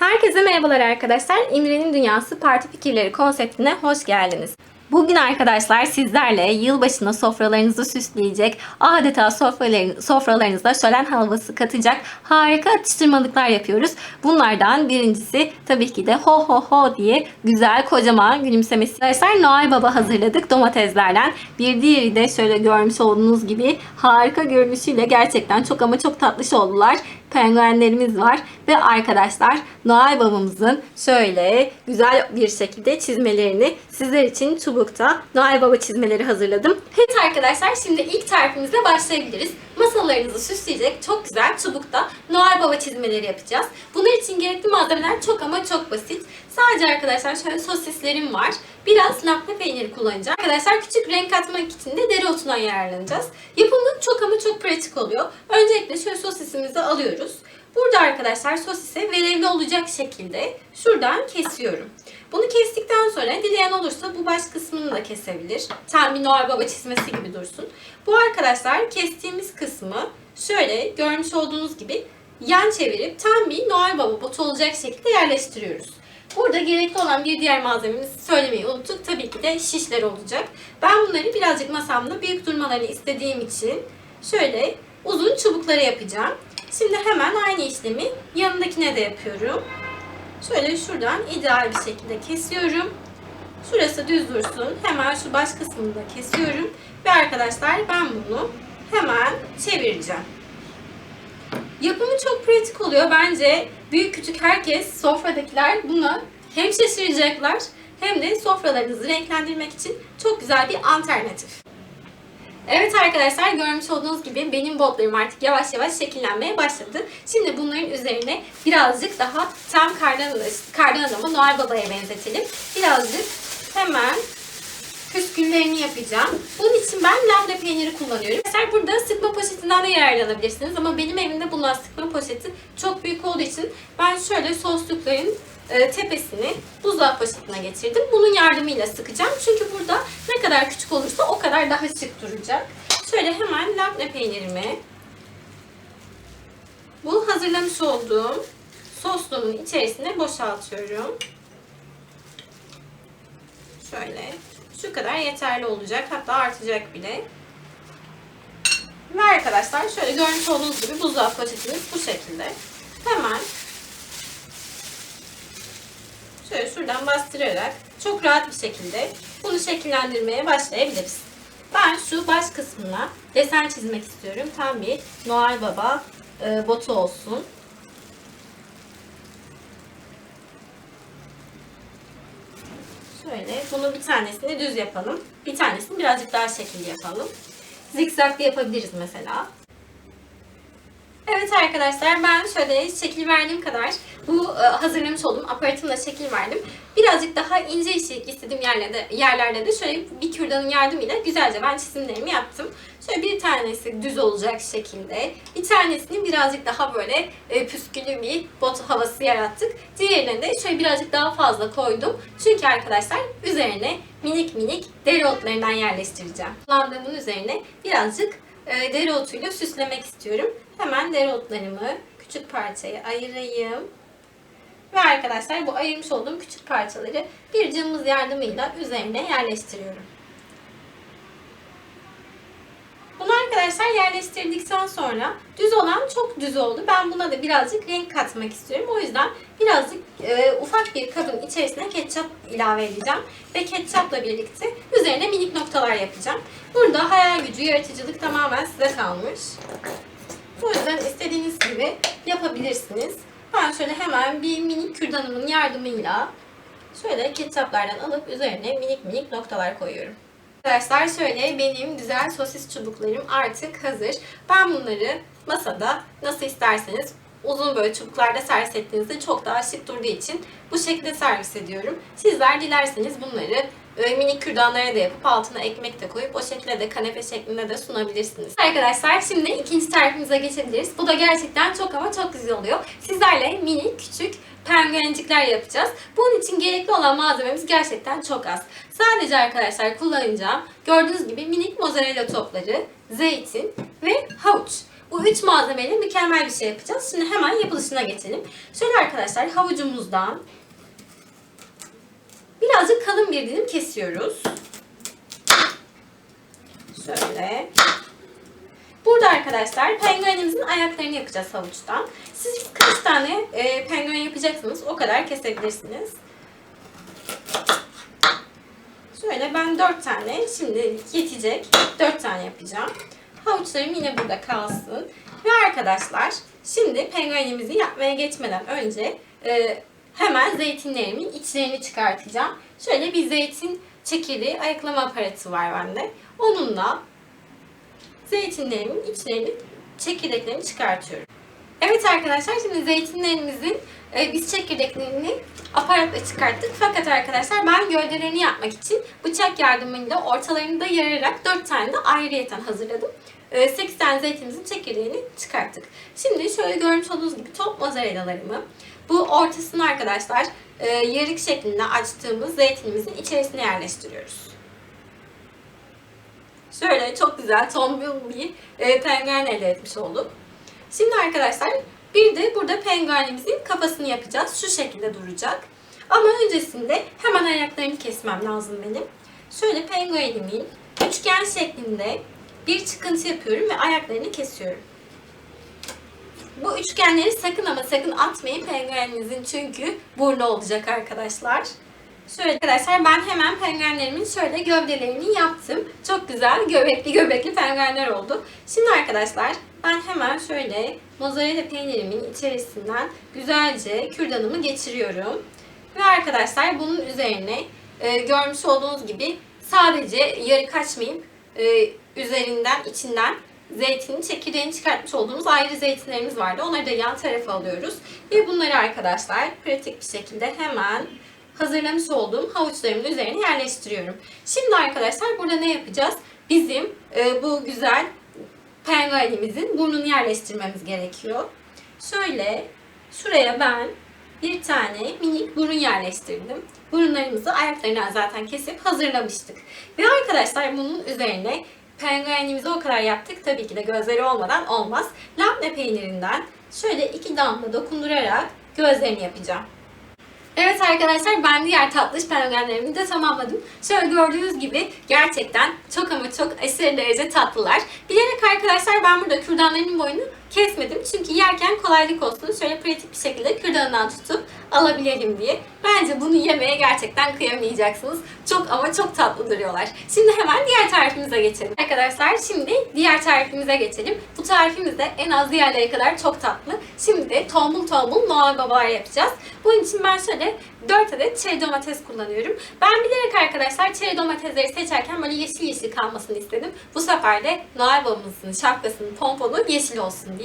Herkese merhabalar arkadaşlar. İmre'nin Dünyası Parti Fikirleri konseptine hoş geldiniz. Bugün arkadaşlar sizlerle yılbaşına sofralarınızı süsleyecek, adeta sofraların, sofralarınıza şölen havası katacak harika atıştırmalıklar yapıyoruz. Bunlardan birincisi tabii ki de ho ho ho diye güzel kocaman gülümsemesi. Arkadaşlar Noel Baba hazırladık domateslerden. Bir diğeri de şöyle görmüş olduğunuz gibi harika görünüşüyle gerçekten çok ama çok tatlış oldular penguenlerimiz var ve arkadaşlar Noel babamızın şöyle güzel bir şekilde çizmelerini sizler için çubukta Noel Baba çizmeleri hazırladım. Evet arkadaşlar şimdi ilk tarifimizle başlayabiliriz. Masalarınızı süsleyecek çok güzel çubukta Noel Baba çizmeleri yapacağız. Bunun için gerekli malzemeler çok ama çok basit. Sadece arkadaşlar şöyle sosislerim var. Biraz lapne peyniri kullanacağım. Arkadaşlar küçük renk katmak için de dereotundan yararlanacağız. Yapımı çok ama çok pratik oluyor. Öncelikle şöyle sosisimizi alıyoruz. Burada arkadaşlar sosise verevli olacak şekilde şuradan kesiyorum. Bunu kestikten sonra dileyen olursa bu baş kısmını da kesebilir. Tam bir Noel Baba çizmesi gibi dursun. Bu arkadaşlar kestiğimiz kısmı şöyle görmüş olduğunuz gibi yan çevirip tam bir Noel Baba botu olacak şekilde yerleştiriyoruz. Burada gerekli olan bir diğer malzememizi söylemeyi unuttuk. Tabii ki de şişler olacak. Ben bunları birazcık masamda büyük durmalarını istediğim için şöyle uzun çubukları yapacağım. Şimdi hemen aynı işlemi yanındakine de yapıyorum. Şöyle şuradan ideal bir şekilde kesiyorum. Şurası düz dursun. Hemen şu baş kısmını da kesiyorum. Ve arkadaşlar ben bunu hemen çevireceğim. Yapımı çok pratik oluyor. Bence büyük küçük herkes sofradakiler buna hem şaşıracaklar hem de sofralarınızı renklendirmek için çok güzel bir alternatif. Evet arkadaşlar görmüş olduğunuz gibi benim botlarım artık yavaş yavaş şekillenmeye başladı. Şimdi bunların üzerine birazcık daha tam kardan, kardan adamı Noel Baba'ya benzetelim. Birazcık hemen püsküllerini yapacağım. Bunun için ben labne peyniri kullanıyorum. Mesela burada sıkma poşetinden de yararlanabilirsiniz ama benim evimde bulunan sıkma poşeti çok büyük olduğu için ben şöyle soslukların e, tepesini buzdolabı poşetine getirdim. Bunun yardımıyla sıkacağım. Çünkü burada ne kadar küçük olursa o kadar daha şık duracak. Şöyle hemen labne peynirimi bu hazırlamış olduğum sosluğumun içerisine boşaltıyorum. Şöyle şu kadar yeterli olacak. Hatta artacak bile. Ve arkadaşlar şöyle görmüş olduğunuz gibi buzdolabı poşetimiz bu şekilde. Hemen şöyle şuradan bastırarak çok rahat bir şekilde bunu şekillendirmeye başlayabiliriz. Ben şu baş kısmına desen çizmek istiyorum. Tam bir Noel Baba e, botu olsun. Şöyle bunu bir tanesini düz yapalım. Bir tanesini birazcık daha şekilli yapalım. Zikzaklı yapabiliriz mesela. Evet arkadaşlar ben şöyle şekil verdiğim kadar bu e, hazırlamış olduğum aparatımla şekil verdim. Birazcık daha ince işçilik istediğim yerlerde, yerlerde de şöyle bir kürdanın yardımıyla güzelce ben çizimlerimi yaptım. Şöyle bir tanesi düz olacak şekilde, bir tanesini birazcık daha böyle e, püskülü bir bot havası yarattık. Diğerine de şöyle birazcık daha fazla koydum. Çünkü arkadaşlar üzerine minik minik dereotlarından yerleştireceğim. Kullandığımın üzerine birazcık e, dereotuyla süslemek istiyorum. Hemen dereotlarımı küçük parçaya ayırayım. Ve arkadaşlar bu ayırmış olduğum küçük parçaları bir cımbız yardımıyla üzerine yerleştiriyorum. Bunu arkadaşlar yerleştirdikten sonra düz olan çok düz oldu. Ben buna da birazcık renk katmak istiyorum. O yüzden birazcık e, ufak bir kabın içerisine ketçap ilave edeceğim. Ve ketçapla birlikte üzerine minik noktalar yapacağım. Burada hayal gücü, yaratıcılık tamamen size kalmış. Bu yüzden istediğiniz gibi yapabilirsiniz. Ben şöyle hemen bir minik kürdanımın yardımıyla şöyle ketçaplardan alıp üzerine minik minik noktalar koyuyorum. Arkadaşlar şöyle benim güzel sosis çubuklarım artık hazır. Ben bunları masada nasıl isterseniz uzun böyle çubuklarda servis ettiğinizde çok daha şık durduğu için bu şekilde servis ediyorum. Sizler dilerseniz bunları minik kürdanlara da yapıp altına ekmek de koyup o şekilde de kanepe şeklinde de sunabilirsiniz. Arkadaşlar şimdi ikinci tarifimize geçebiliriz. Bu da gerçekten çok ama çok güzel oluyor. Sizlerle minik küçük penguencikler yapacağız. Bunun için gerekli olan malzememiz gerçekten çok az. Sadece arkadaşlar kullanacağım gördüğünüz gibi minik mozzarella topları, zeytin ve havuç. Bu üç malzemeyle mükemmel bir şey yapacağız. Şimdi hemen yapılışına geçelim. Şöyle arkadaşlar havucumuzdan birazcık kalın bir dilim kesiyoruz. Şöyle. Burada arkadaşlar penguenimizin ayaklarını yapacağız havuçtan. Siz kaç tane e, penguen yapacaksınız o kadar kesebilirsiniz. Şöyle ben 4 tane şimdi yetecek 4 tane yapacağım. Havuçlarım yine burada kalsın. Ve arkadaşlar şimdi penguenimizi yapmaya geçmeden önce e, hemen zeytinlerimin içlerini çıkartacağım. Şöyle bir zeytin çekirdeği ayıklama aparatı var bende. Onunla zeytinlerimin içlerini, çekirdeklerini çıkartıyorum. Evet arkadaşlar şimdi zeytinlerimizin e, biz çekirdeklerini aparatla çıkarttık. Fakat arkadaşlar ben gövdelerini yapmak için bıçak yardımıyla ortalarını da yararak 4 tane de ayrıyeten hazırladım. E, 8 tane zeytinimizin çekirdeğini çıkarttık. Şimdi şöyle görmüş olduğunuz gibi top mozzarella'larımı bu ortasını arkadaşlar e, yarık şeklinde açtığımız zeytinimizin içerisine yerleştiriyoruz. Şöyle çok güzel tombul bir e, penguen elde etmiş olduk. Şimdi arkadaşlar bir de burada penguenimizin kafasını yapacağız. Şu şekilde duracak. Ama öncesinde hemen ayaklarını kesmem lazım benim. Şöyle penguenimin üçgen şeklinde bir çıkıntı yapıyorum ve ayaklarını kesiyorum. Bu üçgenleri sakın ama sakın atmayın pengueninizin çünkü burnu olacak arkadaşlar. Şöyle arkadaşlar ben hemen penguenlerimin şöyle gövdelerini yaptım. Çok güzel göbekli göbekli penguenler oldu. Şimdi arkadaşlar ben hemen şöyle mozzarella peynirimin içerisinden güzelce kürdanımı geçiriyorum. Ve arkadaşlar bunun üzerine e, görmüş olduğunuz gibi sadece yarı kaçmayıp e, üzerinden içinden zeytinin çekirdeğini çıkartmış olduğumuz ayrı zeytinlerimiz vardı. Onları da yan tarafa alıyoruz. Ve bunları arkadaşlar pratik bir şekilde hemen hazırlamış olduğum havuçlarımın üzerine yerleştiriyorum. Şimdi arkadaşlar burada ne yapacağız? Bizim e, bu güzel penguenimizin burnunu yerleştirmemiz gerekiyor. Şöyle şuraya ben bir tane minik burun yerleştirdim. Burunlarımızı ayaklarından zaten kesip hazırlamıştık. Ve arkadaşlar bunun üzerine penguenimizi o kadar yaptık. Tabii ki de gözleri olmadan olmaz. Labne peynirinden şöyle iki damla dokundurarak gözlerini yapacağım. Evet arkadaşlar ben diğer tatlış penguenlerimi de tamamladım. Şöyle gördüğünüz gibi gerçekten çok ama çok aşırı derece tatlılar. Bilerek arkadaşlar ben burada kürdanlarının boyunu kesmedim. Çünkü yerken kolaylık olsun. Şöyle pratik bir şekilde kürdanından tutup alabilelim diye. Bence bunu yemeye gerçekten kıyamayacaksınız. Çok ama çok tatlı duruyorlar. Şimdi hemen diğer tarifimize geçelim. Arkadaşlar şimdi diğer tarifimize geçelim. Bu tarifimiz de en az diğerleri kadar çok tatlı. Şimdi de tombul tombul Noel babalar yapacağız. Bunun için ben şöyle 4 adet çeri domates kullanıyorum. Ben bilerek arkadaşlar çeri domatesleri seçerken böyle yeşil yeşil kalmasını istedim. Bu sefer de Noel babamızın şapkasının pomponu yeşil olsun diye.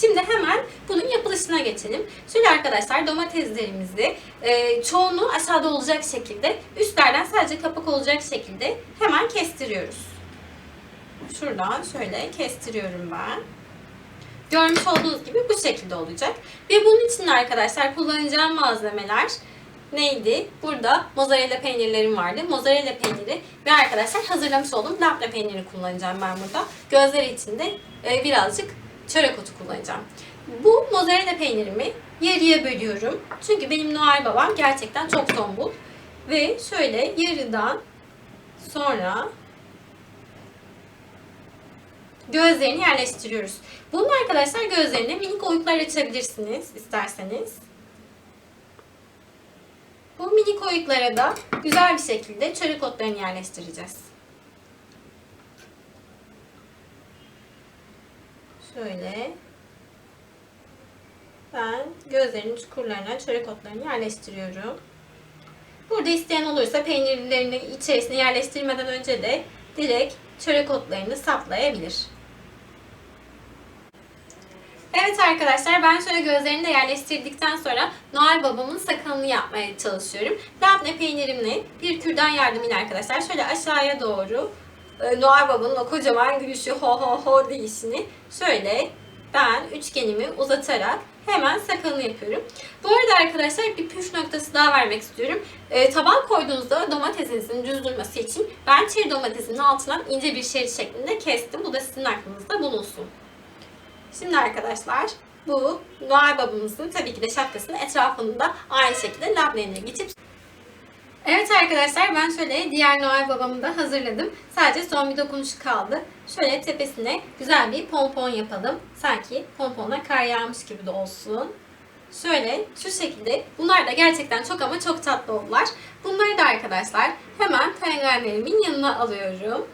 Şimdi hemen bunun yapılışına geçelim. Şöyle arkadaşlar domateslerimizi e, çoğunu aşağıda olacak şekilde üstlerden sadece kapak olacak şekilde hemen kestiriyoruz. Şuradan şöyle kestiriyorum ben. Görmüş olduğunuz gibi bu şekilde olacak. Ve bunun için arkadaşlar kullanacağım malzemeler neydi? Burada mozzarella peynirlerim vardı. Mozzarella peyniri ve arkadaşlar hazırlamış olduğum labne peyniri kullanacağım ben burada. Gözleri için de e, birazcık çörek otu kullanacağım. Bu mozzarella peynirimi yarıya bölüyorum. Çünkü benim Noel babam gerçekten çok tombul. Ve şöyle yarıdan sonra gözlerini yerleştiriyoruz. Bunun arkadaşlar gözlerine minik oyuklar açabilirsiniz isterseniz. Bu minik oyuklara da güzel bir şekilde çörek otlarını yerleştireceğiz. Şöyle ben gözlerinin çukurlarına çörek otlarını yerleştiriyorum. Burada isteyen olursa peynirlerini içerisine yerleştirmeden önce de direkt çörek otlarını saplayabilir. Evet arkadaşlar ben şöyle gözlerini de yerleştirdikten sonra Noel babamın sakalını yapmaya çalışıyorum. Labne peynirimle bir kürdan yardımıyla arkadaşlar şöyle aşağıya doğru Noel babanın o kocaman gülüşü ho ho ho deyişini şöyle ben üçgenimi uzatarak hemen sakalını yapıyorum. Bu arada arkadaşlar bir püf noktası daha vermek istiyorum. E, taban koyduğunuzda domatesinizin düz durması için ben çeri domatesinin altından ince bir şerit şeklinde kestim. Bu da sizin aklınızda bulunsun. Şimdi arkadaşlar bu Noel babamızın tabii ki de şapkasını etrafında aynı şekilde labneyle geçip Evet arkadaşlar ben şöyle diğer Noel babamı da hazırladım. Sadece son bir dokunuşu kaldı. Şöyle tepesine güzel bir pompon yapalım. Sanki pompona kar yağmış gibi de olsun. Şöyle şu şekilde bunlar da gerçekten çok ama çok tatlı oldular. Bunları da arkadaşlar hemen penguenlerimin yanına alıyorum.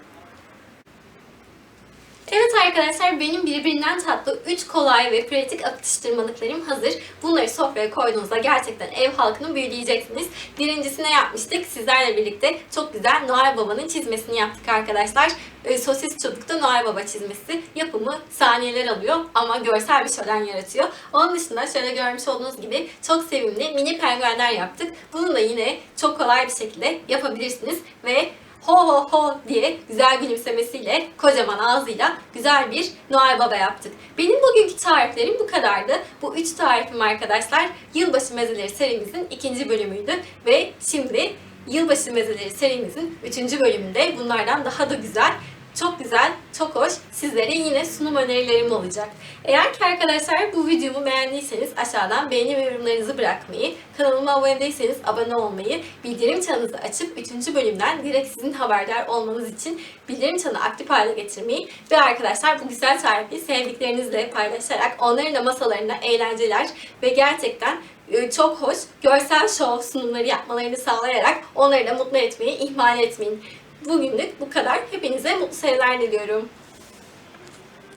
Evet arkadaşlar benim birbirinden tatlı 3 kolay ve pratik atıştırmalıklarım hazır. Bunları sofraya koyduğunuzda gerçekten ev halkını büyüleyeceksiniz. Birincisine yapmıştık. Sizlerle birlikte çok güzel Noel Baba'nın çizmesini yaptık arkadaşlar. Ee, sosis çubukta Noel Baba çizmesi. Yapımı saniyeler alıyor ama görsel bir şölen yaratıyor. Onun dışında şöyle görmüş olduğunuz gibi çok sevimli mini penguenler yaptık. Bunu da yine çok kolay bir şekilde yapabilirsiniz ve ho ho ho diye güzel gülümsemesiyle, kocaman ağzıyla güzel bir Noel Baba yaptık. Benim bugünkü tariflerim bu kadardı. Bu üç tarifim arkadaşlar yılbaşı mezeleri serimizin ikinci bölümüydü. Ve şimdi yılbaşı mezeleri serimizin üçüncü bölümünde bunlardan daha da güzel çok güzel, çok hoş. Sizlere yine sunum önerilerim olacak. Eğer ki arkadaşlar bu videomu beğendiyseniz aşağıdan beğeni ve yorumlarınızı bırakmayı, kanalıma abone değilseniz abone olmayı, bildirim çanınızı açıp 3. bölümden direkt sizin haberdar olmanız için bildirim çanı aktif hale getirmeyi ve arkadaşlar bu güzel tarifi sevdiklerinizle paylaşarak onların da masalarında eğlenceler ve gerçekten e, çok hoş görsel şov sunumları yapmalarını sağlayarak onları da mutlu etmeyi ihmal etmeyin. Bugünlük bu kadar. Hepinize mutlu seneler diliyorum.